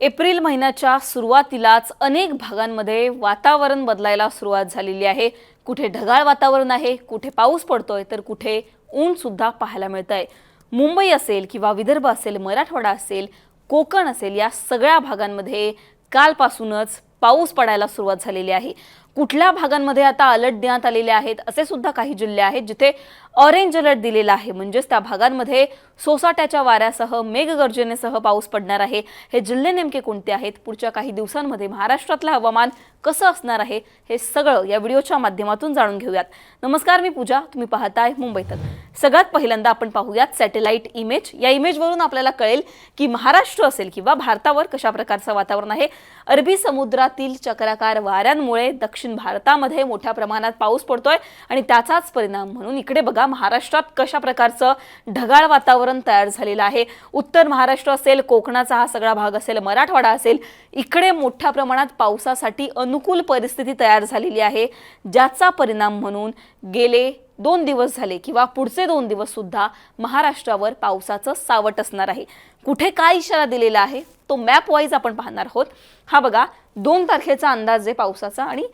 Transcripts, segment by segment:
April महिन्याच्या सुरुवातीलाच अनेक भागांमध्ये वातावरण बदलायला सुरुवात झालेली आहे. कुठे ढगाळ वातावरण आहे कुठे पाऊस पडतोय तर कुठे ऊन सुद्धा पाहायला मिळत आहे मुंबई असेल किंवा विदर्भ असेल मराठवाडा असेल कोकण असेल या सगळ्या भागांमध्ये कालपासूनच पाऊस पडायला सुरुवात झालेली आहे. कुठल्या भागांमध्ये आता अलर्ट देण्यात आलेले आहेत असे सुद्धा काही जिल्हे आहेत जिथे ऑरेंज अलर्ट दिलेला आहे. म्हणजेच त्या भागांमध्ये सोसाट्याच्या वाऱ्यासह मेघगर्जनेसह पाऊस पडणार आहे. हे जिल्हे नेमके कोणते आहेत? पुढच्या काही दिवसांमध्ये महाराष्ट्रातलं हवामान कसं असणार आहे? हे सगळं या व्हिडिओच्या माध्यमातून जाणून घेऊयात. नमस्कार मी पूजा. तुम्ही पाहताय मुंबईत सगळ्यात पहिल्यांदा आपण पाहूयात सॅटेलाइट इमेज या इमेजवरून आपल्याला कळेल की महाराष्ट्र असेल किंवा भारतावर कशा प्रकारचं वातावरण आहे. अरबी समुद्रातील चक्राकार वाऱ्यांमुळे दक्षिण दक्षिण भारतामध्ये मोठ्या प्रमाणात पाऊस पडतोय आणि त्याचाच परिणाम म्हणून इकडे बघा महाराष्ट्रात कशा प्रकारचं ढगाळ वातावरण तयार झालेलं आहे. उत्तर महाराष्ट्र असेल कोकणाचा हा सगळा भाग असेल मराठवाडा असेल इकडे मोठ्या प्रमाणात पावसासाठी अनुकूल परिस्थिती तयार झालेली आहे. ज्याचा परिणाम म्हणून गेले दोन दिवस झाले किंवा पुढचे दोन दिवस सुद्धा महाराष्ट्रावर पावसाचं सावट असणार आहे. कुठे काय इशारा दिलेला आहे? तो मॅप वाईज आपण पाहणार आहोत. हा बघा दोन तारखेचा अंदाज आहे पावसाचा आणि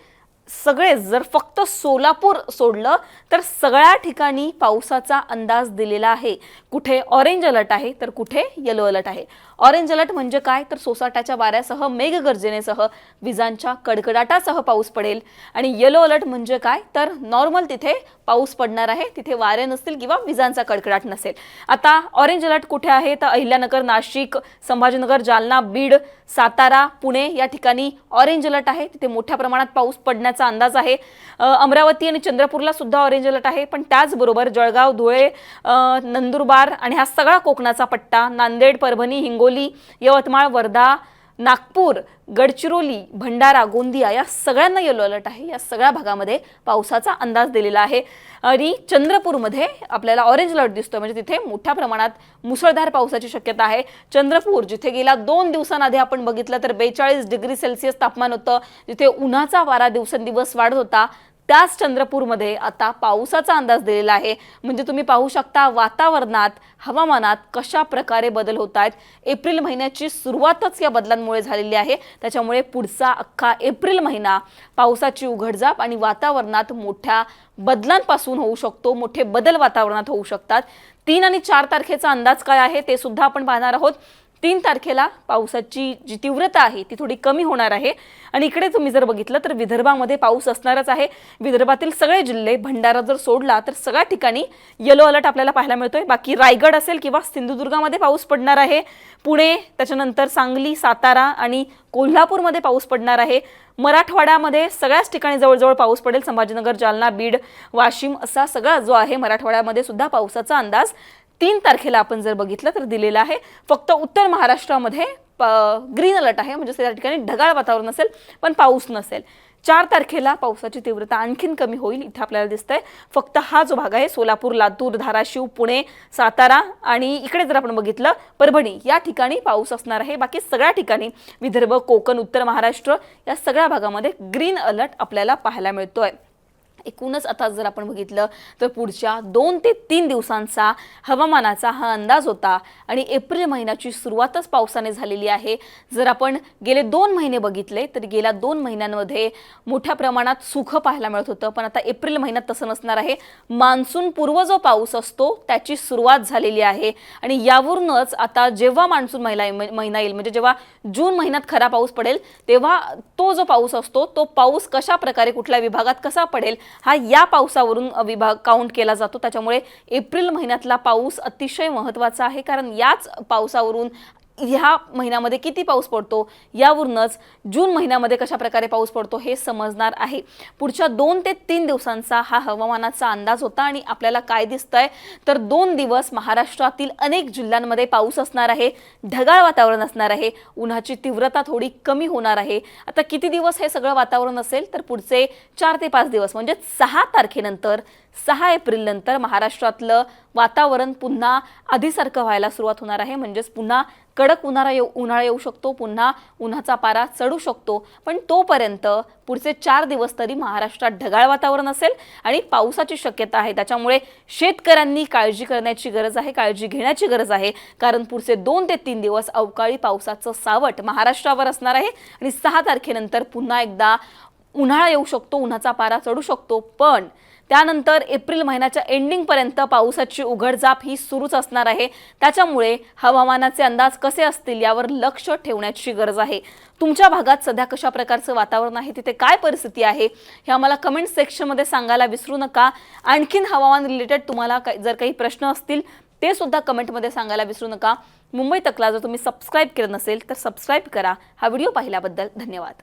सगळे जर फक्त सोलापूर सोडलं तर सगळ्या ठिकाणी पावसाचा अंदाज दिलेला आहे. कुठे ऑरेंज अलर्ट आहे तर कुठे येलो अलर्ट आहे. ऑरेंज अलर्ट म्हणजे काय? तर सोसाट्याच्या वाऱ्यासह मेघगर्जनेसह विजांच्या कडकडाटासह पाऊस पडेल. आणि येलो अलर्ट म्हणजे काय? तर नॉर्मल तिथे पाऊस पडणार आहे. तिथे वारे नसतील किंवा विजांचा कडकडाट नसेल. आता ऑरेंज अलर्ट कुठे आहे? तर अहिल्यानगर नाशिक संभाजीनगर जालना बीड सातारा पुणे या ठिकाणी ऑरेंज अलर्ट आहे. तिथे मोठ्या प्रमाणात पाऊस पडण्याचा अंदाज आहे. अमरावती आणि चंद्रपूरला सुद्धा ऑरेंज अलर्ट आहे. पण त्याचबरोबर जळगाव धुळे नंदुरबार आणि हा सगळा कोकणाचा पट्टा नांदेड परभणी हिंगोली यवतमाळ वर्धा नागपूर गडचिरोली भंडारा गोंदिया या सगळ्यांना येलो अलर्ट आहे. या सगळ्या भागामध्ये पावसाचा अंदाज दिलेला आहे. आणि चंद्रपूरमध्ये आपल्याला ऑरेंज अलर्ट दिसतोय. म्हणजे तिथे मोठ्या प्रमाणात मुसळधार पावसाची शक्यता आहे. चंद्रपूर जिथे गेल्या दोन दिवसांआधी आपण बघितलं तर बेचाळीस डिग्री सेल्सिअस तापमान होतं. जिथे उन्हाचा वारा दिवसेंदिवस वाढत होता. त्याच चंद्रपूरमध्ये आता पावसाचा अंदाज दिलेला आहे. म्हणजे तुम्ही पाहू शकता वातावरणात हवामानात कशा प्रकारे बदल होत आहेत. एप्रिल महिन्याची सुरुवातच या बदलांमुळे झालेली आहे. त्याच्यामुळे पुढचा अख्खा एप्रिल महिना पावसाची उघडझाप आणि वातावरणात मोठ्या बदलांपासून होऊ शकतो. मोठे बदल वातावरणात होऊ शकतात. तीन आणि चार तारखेचा अंदाज काय आहे ते सुद्धा आपण पाहणार आहोत. तीन तारखेला पावसाची जी तीव्रता आहे ती थोडी कमी होणार आहे. आणि इकडे तुम्ही जर बघितलं तर विदर्भामध्ये पाऊस असणारच आहे. विदर्भातील सगळे जिल्हे भंडारा जर सोडला तर सगळ्या ठिकाणी येलो अलर्ट आपल्याला पाहायला मिळतोय. बाकी रायगड असेल किंवा सिंधुदुर्गामध्ये पाऊस पडणार आहे. पुणे त्याच्यानंतर सांगली सातारा आणि कोल्हापूरमध्ये पाऊस पडणार आहे. मराठवाड्यामध्ये सगळ्याच ठिकाणी जवळजवळ पाऊस पडेल. संभाजीनगर जालना बीड वाशिम असा सगळा जो आहे मराठवाड्यामध्ये सुद्धा पावसाचा अंदाज तीन तारखेला आपण जर बघितलं तर दिलेलं आहे. फक्त उत्तर महाराष्ट्रामध्ये प ग्रीन अलर्ट आहे. म्हणजे त्या ठिकाणी ढगाळ वातावरण असेल पण पाऊस नसेल. चार तारखेला पावसाची तीव्रता आणखीन कमी होईल इथे आपल्याला दिसतंय. फक्त हा जो भाग आहे सोलापूर लातूर धाराशिव पुणे सातारा आणि इकडे जर आपण बघितलं परभणी या ठिकाणी पाऊस असणार आहे. बाकी सगळ्या ठिकाणी विदर्भ कोकण उत्तर महाराष्ट्र या सगळ्या भागामध्ये ग्रीन अलर्ट आपल्याला पाहायला मिळतोय. एकूणच आता जर आपण बघितलं तर पुढच्या दोन ते तीन दिवसांचा हवामानाचा हा अंदाज होता. आणि एप्रिल महिन्याची सुरुवातच पावसाने झालेली आहे. जर आपण गेले दोन महिने बघितले तर गेल्या दोन महिन्यांमध्ये मोठ्या प्रमाणात सुखं पाहायला मिळत होतं. पण आता एप्रिल महिन्यात तसं नसणार आहे. मान्सून पूर्व जो पाऊस असतो त्याची सुरुवात झालेली आहे. आणि यावरूनच आता जेव्हा मान्सून महिला महिना येईल म्हणजे जेव्हा जून महिन्यात खरा पाऊस पडेल तेव्हा तो जो पाऊस असतो तो पाऊस कशा प्रकारे कुठल्या विभागात कसा पडेल हा या पावसावरून विभाग काउंट केला जातो. त्याच्यामुळे एप्रिल महिन्यातला पाऊस अतिशय महत्त्वाचा आहे. कारण याच पावसावरून ह्या महिन्यामध्ये किती पाऊस पडतो? यावरूनच जून महिन्यामध्ये कशा प्रकारे पाऊस पडतो हे समजणार आहे. पुढच्या दोन ते तीन दिवसांचा हा हवामानाचा अंदाज होता आणि आपल्याला काय दिसतंय? तर दोन दिवस महाराष्ट्रातील अनेक जिल्ह्यांमध्ये पाऊस असणार आहे ढगाळ वातावरण असणार आहे उन्हाची तीव्रता थोडी कमी होणार आहे. आता किती दिवस हे सगळं वातावरण असेल? तर पुढचे चार ते पाच दिवस म्हणजे सहा तारखेनंतर सहा एप्रिल नंतर महाराष्ट्रातलं वातावरण पुन्हा आधीसारखं व्हायला सुरुवात होणार आहे. म्हणजेच पुन्हा कडक उन्हाळा येऊ उन्हाळा येऊ शकतो पुन्हा उन्हाचा पारा चढू शकतो. पण तोपर्यंत पुढचे चार दिवस तरी महाराष्ट्रात ढगाळ वातावरण असेल आणि पावसाची शक्यता आहे. त्याच्यामुळे शेतकऱ्यांनी काळजी करण्याची गरज आहे काळजी घेण्याची गरज आहे. कारण पुढचे दोन ते तीन दिवस अवकाळी पावसाचं सावट महाराष्ट्रावर असणार आहे आणि सहा तारखेनंतर पुन्हा एकदा उन्हाळा येऊ शकतो उन्हाचा पारा चढू शकतो. पण त्यानंतर एप्रिल महिन्याच्या एंडिंगपर्यंत पावसाची उघडझाप ही सुरूच असणार आहे. त्याच्यामुळे हवामानाचे अंदाज कसे असतील यावर लक्ष ठेवण्याची गरज आहे. तुमच्या भागात सध्या कशा प्रकारचं वातावरण आहे? तिथे काय परिस्थिती आहे? हे आम्हाला कमेंट सेक्शनमध्ये सांगायला विसरू नका. आणखीन हवामान रिलेटेड तुम्हाला काही- जर काही प्रश्न असतील ते सुद्धा कमेंटमध्ये सांगायला विसरू नका. मुंबई तकला जर तुम्ही सबस्क्राईब केलं नसेल तर सबस्क्राईब करा. हा व्हिडिओ पाहिल्याबद्दल धन्यवाद.